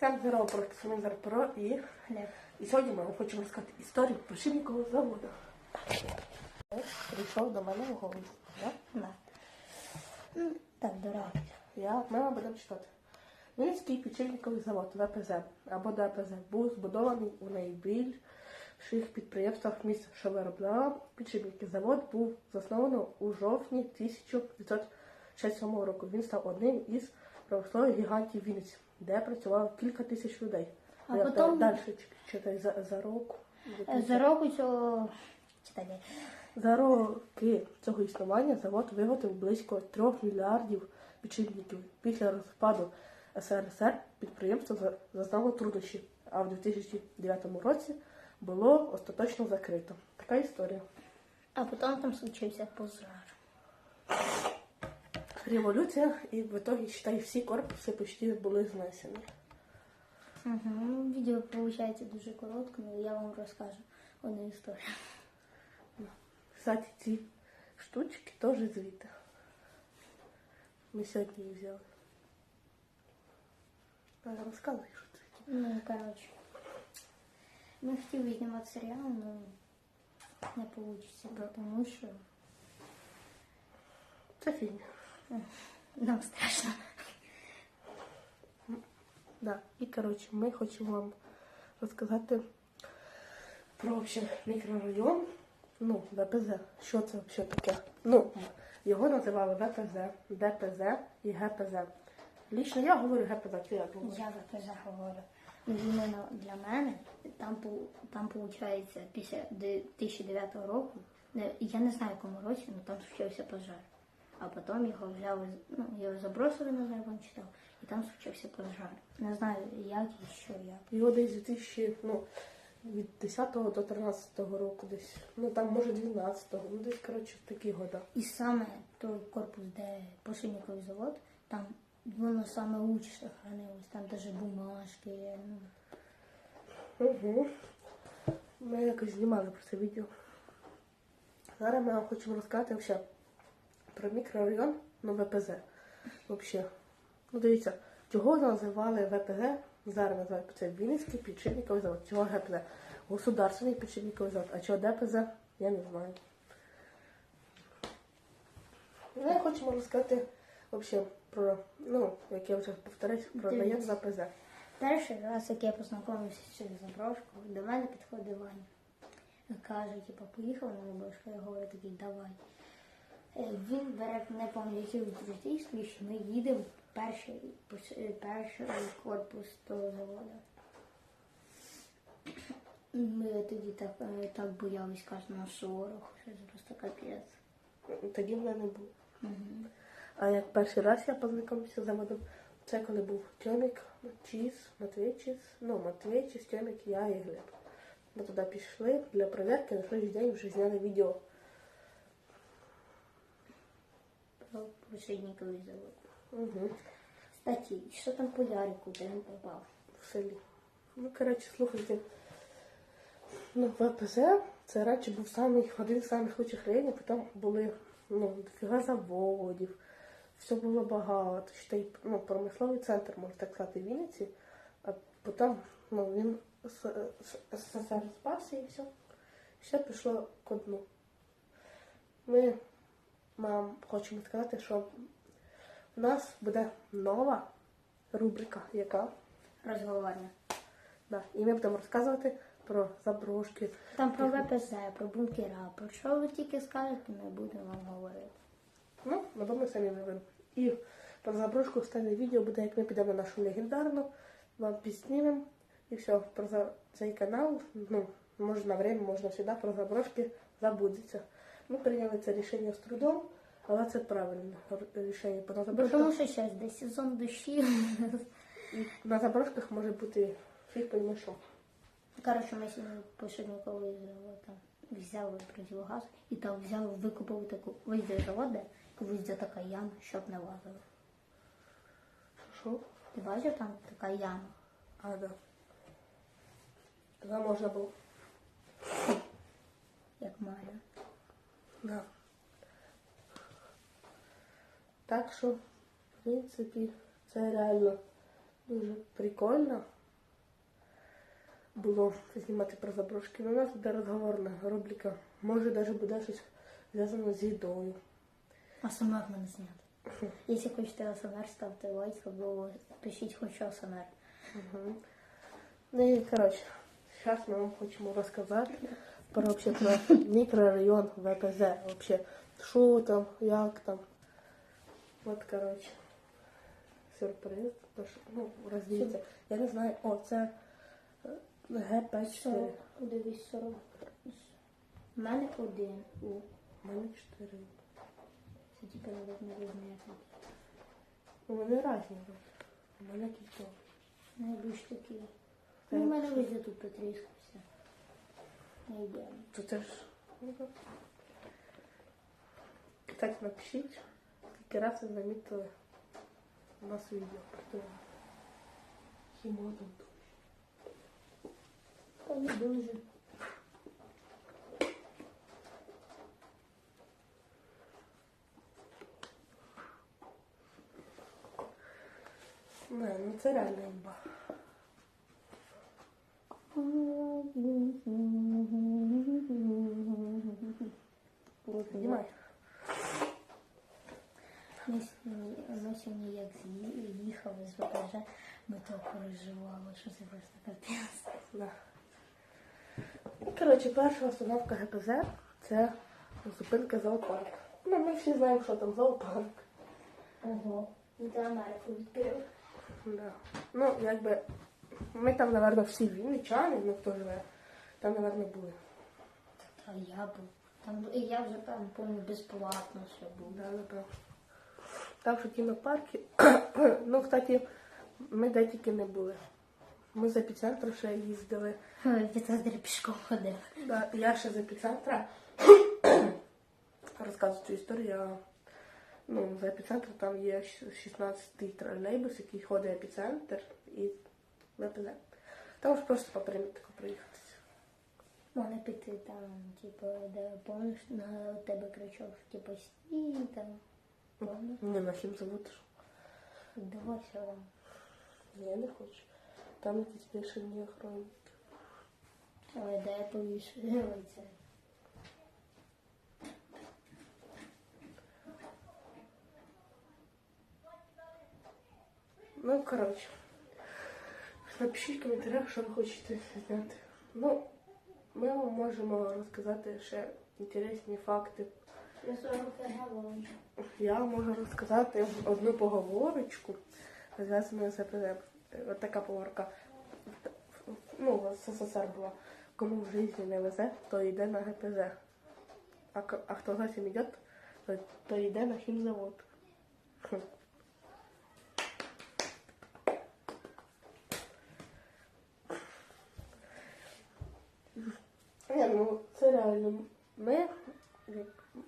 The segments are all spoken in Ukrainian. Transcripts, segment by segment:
Всем здорово, проект Семензар Про і Хліб. І сьогодні ми вам хочемо розказати історію про заводу. Прийшов до мене в голову. Да? Да. Так, дорога. Я, ми вам будемо читати. Вінницький печельниковий завод ВПЗ або ДПЗ був збудований у найбільших підприємствах міста, що виробляв підшипники. Завод був заснований у жовтні 1967 року. Він став одним із промислових гігантів Вінниці, де працювало кілька тисяч людей. А Я потім- далі читай за, за року. Е, За року цього читайте. За роки цього існування завод виготовив близько 3 мільярдів підшипників. Після розпаду СРСР підприємство за- зазнало труднощі, а в 2009 році було остаточно закрито. Така історія. А потім там случився пожар. Революція, і в итоге, считай, всі корпуси почти були знесені. Угу. Ну, відео виходить дуже коротко, але я вам розкажу одну історію. Кстати, ці штучки теж звідти. Ми сьогодні їх взяли. А, Розказуй, що це. Ну, коротше. Ми хотіли знімати серіал, але не вийде, тому що Це фігня. Нам страшно. Да. І коротше, ми хочемо вам розказати про вообще мікрорайон, ну, ВПЗ. Що це взагалі таке? Ну, його називали ВПЗ, ДПЗ і ГПЗ. Лічно я говорю ГПЗ, ти як говориш? Я ВПЗ говорю. Іменно для мене там, там виходить, після 2009 року, я не знаю, якому році, але там случився пожар. А потім його взяли, ну, його забросили, знаю, він читав, і там случився пожар. Не знаю, як і що як. Його десь 2000, ну, від 10 до 13 року десь. Ну там може 12-го, ну десь, коротше, в такі года. І саме той корпус, де пошивниковий завод, там воно саме лучше сохранилось, там навіть бумажки. Ну, Угу. Ми якось знімали про це відео. Зараз ми вам хочемо розказати вообще про мікрорайон, ну ВПЗ. Вообще. Ну дивіться, чого називали ВПЗ, зараз називають це Вінницький підшипниковий завод. Чого ГПЗ? Государственний підшипниковий завод. А чого ДПЗ, я не знаю. Ми хочемо розказати вообще про, ну, як я вже повторюсь, про район ВПЗ. Перший раз, як я познайомився з цією заброшкою, до мене підходить Ваня. Каже, типу, поїхав на заброшку, я говорю такий, давай. Е, Він бере, не пам'ятаю, з друзів, що ми їдемо в перший, е, перший корпус того заводу. Ми тоді так, е, так боялись кожного шороху, що це просто капець. Тоді в мене був. Угу. А як перший раз я познайомився з заводом, це коли був Тьомік, Чіз, Матвій Чіз, ну, Матвій Чіз, Тьомік, я і Глеб. Ми туди пішли для перевірки, на следующий день вже зняли відео. Про посередниковий завод. Угу. Кстати, що там по Ярику, де він попав? В селі. Ну, коротше, слухайте. Ну, ВПЗ це раніше був самий, один з самих лучших районів, потім були ну, дофіга заводів, все було багато. Ще й ну, промисловий центр, можна так сказати, в Вінниці, а потім ну, він спався і все. Все пішло ко дну. Ми вам хочемо сказати, що в нас буде нова рубрика, яка Розговорне. Да. І ми будемо розказувати про заброшки. Там про ВПЗ, про бункера, про що ви тільки скажете, ми будемо вам говорити. Ну, ми самі виберемо. І про заброшку останнє відео буде, як ми підемо на нашу легендарну, вам підснімемо. І все, про цей канал, ну, може на время, можна завжди про заброшки забудеться. Ми прийняли це рішення з трудом, але це правильне р- рішення. Бо на Бо заброшках, Тому що зараз десь сезон дощів. і на заброшках може бути фіг пойме що. Коротше, ми сьогодні поширниковий там взяли противогаз і там взяли, викупили таку завод, де везде така яма, щоб не лазили. Що? Ти бачив там така яма? А, да. Туди можна було. Як Марія. Да. Так що, в принципі, це реально Дуже прикольно було знімати про заброшки. Ну, у нас буде розговорна рубрика. Може, навіть буде щось зв'язано з їдою. АСМР мене зняти. Якщо хочете АСМР, ставте лайк або пишіть хочу АСМР. Угу. Ну і коротше, зараз ми вам хочемо розказати про, вообще, про мікрорайон ВПЗ. Вообще, що там, як там. От, коротше, сюрприз. Тож, ну, роздивіться. Я не знаю, о, це е, ГП4. Дивись, 40. У мене один. У. Мене 4. Це типу навіть не визначено. У мене різні. У мене тільки. Найбільш такі. Так, Ну, у мене везде тут потріскався. Не йдемо. То це ж. ну, так. Кстати, напишіть, скільки раз ви замітили у нас відео про те. Хімодом тут. Та не дуже. Не, ну це реально імба. Знімай. Сьогодні, ми сьогодні як з'ї- їхали з ВПЖ, ми так переживали, що це просто капець. Да. Коротше, перша остановка ГПЗ це зупинка зоопарк. Ну, ми всі знаємо, що там зоопарк. Ого. Це Америку відкрив. Да. Ну, якби ми там, напевно, всі вінничани, ну хто живе, там, напевно, були. Та я був. Там, і я вже там, помню, безплатно все було. Да, да. Там що кінопарки. ну, кстати, ми де тільки не були. Ми з епіцентру ще їздили. Пітаздері пішком ходив. Да, я ще з епіцентра розказую цю історію. Я, ну, з епіцентру там є 16-й тролейбус, який ходить епіцентр і ВПЗ. Там ж просто по периметру проїхатися. Можна піти там, типу, де помниш на тебе кричав, типу, стій там. Помниш? Не на хімзавод. ж. Давай сюди. Я не хочу. Там якісь бешені охоронники. Але де повішується. Ну, коротше. Напишіть в коментарях, що ви хочете зняти. Ну, ми вам можемо розказати ще інтересні факти. Я можу розказати одну поговорочку, зв'язану з АПЗ. Така поговорка. Ну, в СССР була. Кому в житті не везе, то йде на ГПЗ. А, а хто зовсім йде, то, то йде на хімзавод. Ну це реально. Ми,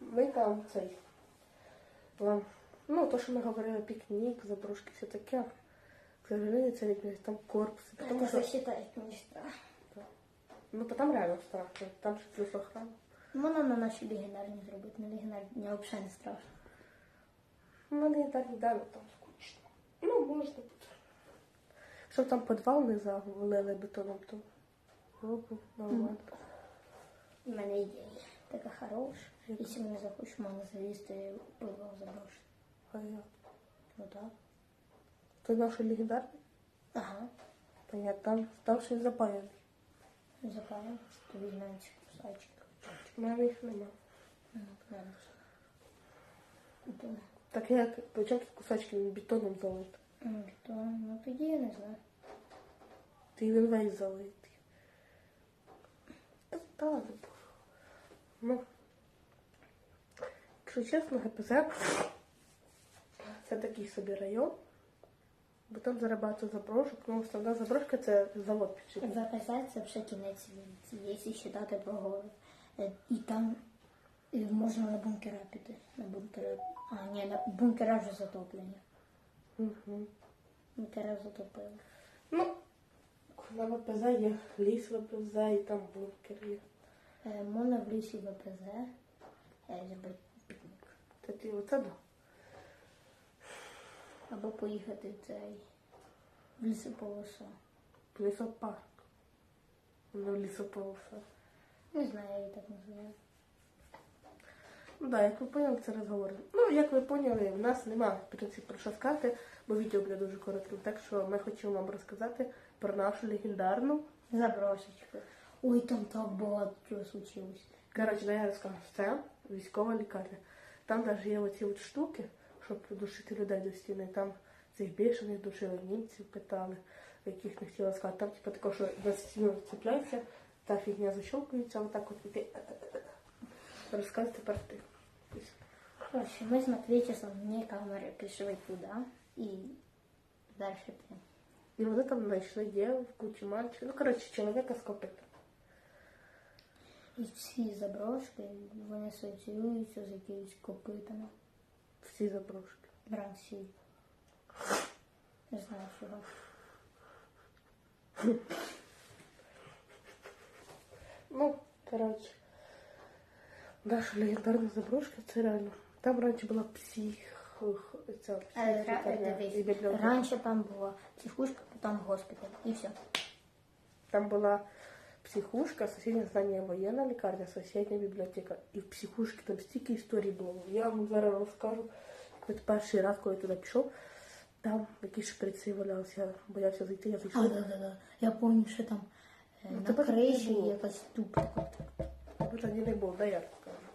ми там цей. Ну, то, що ми говорили, пікнік, заброшки, все таке. К сожалению, це якісь там. Потому що, Це вважаєш мені страх. ну, то там реально страшно. Там ще плюс охрана. Можна на наші легендарні зробити. На легендарні взагалі не страшно. Ну, не так далі, там скучно. Ну, можна. Щоб там підвал не завалили бетоном, то було б нормально. У мене ідея така хороша. Якщо мені захочеш, можна залізти в пиво. А я. Ну так. Це наші легендарні? Ага. Я там, там щось запаяний. Запалив. Тобі знаєш кусачок. У мене їх нема. Ну. Думаю. Так як, тут кусачки бетоном залити? Ну, то, ну тоді я не знаю. Ти він весь залитий. Та та не. Ну, якщо чесно, ГПЗ це такий собі район, бо там зараз багато заброшок. Ну, основна заброшка це завод підшипник. Записати це вже кінець вулиці, якщо вважати про гори. Е, І там е, можна на бункера піти. На бункера. А, ні, на бункера вже затоплені. Угу. Бункера затопили. Ну, на ВПЗ є ліс ВПЗ і там бункер є. Е, Можна в лісі ВПЗ е, зробити пікнік. Та ти оце да. Або поїхати в цей В лісополоса. Лісопарк. Ну, лісополоса. Не знаю, я її так називаю. Ну да, як ви поняли, це розговор. Ну, як ви поняли, в нас немає в принципі про що сказати, бо відео буде дуже коротким. Так що ми хочемо вам розказати про нашу легендарну. Заброшечку. Ой, там так багато чого случилось. Коротше, да, я розкажу, це військова лікарня. Там навіть є оці от штуки, щоб душити людей до стіни. Там цих бішених душили, німців питали, яких не хотіла сказати. Там, типу, також, що на стіну цепляється, та фігня защелкується, отак от і ти. Розказуй тепер ти. Короче, мы с Матвеичем вне камеры пришли туда и дальше ты. І вони там знайшли дівку чи мальчика. Ну, коротше, чоловіка з копитом. Всі заброшки вони асоціюються з якимись копитами. Всі заброшки. Прям всі. Не знаю чого. Ну, коротше. Наша легендарна заброшка, це реально. Там раніше була псих... Ця, Е, психлікарня і бібліотека. Раніше там була психушка, потім госпіталь. І все. Там була психушка, сусіднє здання воєнна лікарня, сусідня бібліотека. І в психушці там стільки історій було. Я вам зараз розкажу. От перший раз, коли я туди пішов, там якісь шприци валялися, я боявся зайти, я А, да, да, да. Я пам'ятаю, що там е, Ну, на тебе так не криші було. якась тоді не було, да я розкажу.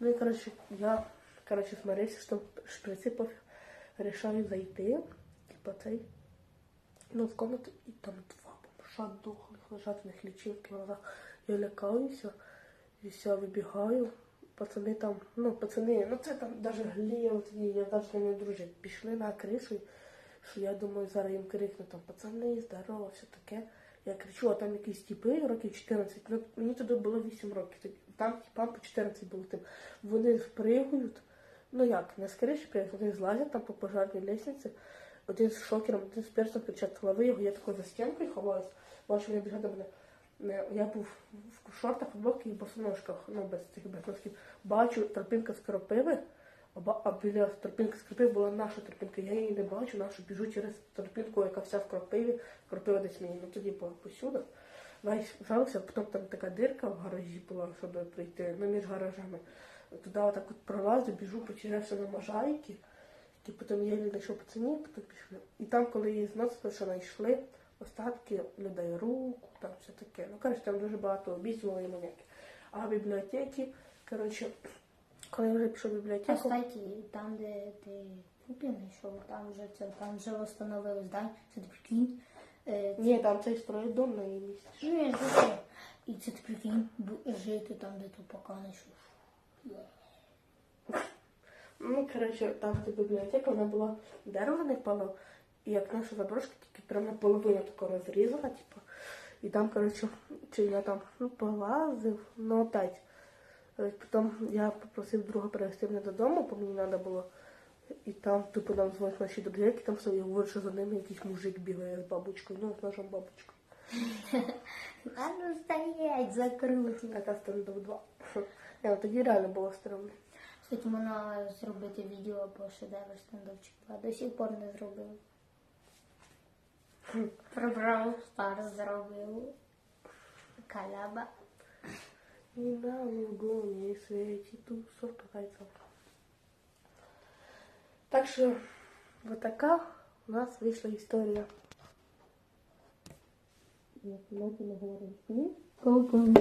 Ну і коротше, я коротше смотрився, що шприци пофіг. Рішаю зайти, типа цей, ну в комнату, і там дохлих лежать, у них в глазах. Я лякаюся, і все, вибігаю. Пацани там, ну пацани, ну це там навіть глія, от є, я навіть не дружить. Пішли на кришу, що я думаю, зараз їм крикну там, пацани, здорово, все таке. Я кричу, а там якісь тіпи, років 14, ну мені туди було 8 років. Там тіпам по 14 було тим. Вони спригують, ну як, не з криші вони злазять там по пожарній лестниці, один з шокером, один з перстом кричать, лови його, я такой за стінкою ховаюсь, бачу, вони біжать до мене. Я був в шортах, футболці і босоножках, ну без цих без носків. Бачу тропинка з кропиви, а, біля тропинки з кропиви була наша тропинка. Я її не бачу, нашу біжу через тропинку, яка вся в кропиві, кропива десь мені. Ну тоді була посюди. Весь жалився, потім там така дирка в гаражі була, щоб прийти, ну між гаражами. Туди отак от пролазю, біжу, почерявся на можайки. І потім я знайшов пацанів, потім пішли. І там, коли її зносили, що знайшли остатки людей руку, там все таке. Ну, коротше, там дуже багато обіцяло і маняки. А в бібліотеці, коротше, коли я вже пішов в бібліотеку, кстати, там, де ти купив знайшов, там вже це там вже встановили здання, це ти прикинь. Е, ні, там цей строїть дом на її місці. Ну, я знаю. І це ти прикинь, бу- жити там, де ти поки знайшов. Ну, коротше, там де бібліотека, вона була дерево не впало, і як наша заброшка, тільки прямо наполовину тако розрізала, типу. І там, коротше, чи я там ну, полазив, ну опять. Потім я попросив друга привезти мене додому, бо мені треба було. І там, типу, нам дзвонять наші друзі, які там собі говорять, що за ними якийсь мужик бігає з бабочкою, ну, з нашою бабочкою. А ну стоять, закрути. Така стендап 2. Я, тоді реально було стрімно. Кстати, можна зробити відео по шедевр стендовчик 2. До сих пор не зробив. Про Brawl Stars зробив. Каляба. І на вогоні світі тусов покайцов. Так що, вот така у нас вийшла історія. Як говоримо, ні? Ку-ку.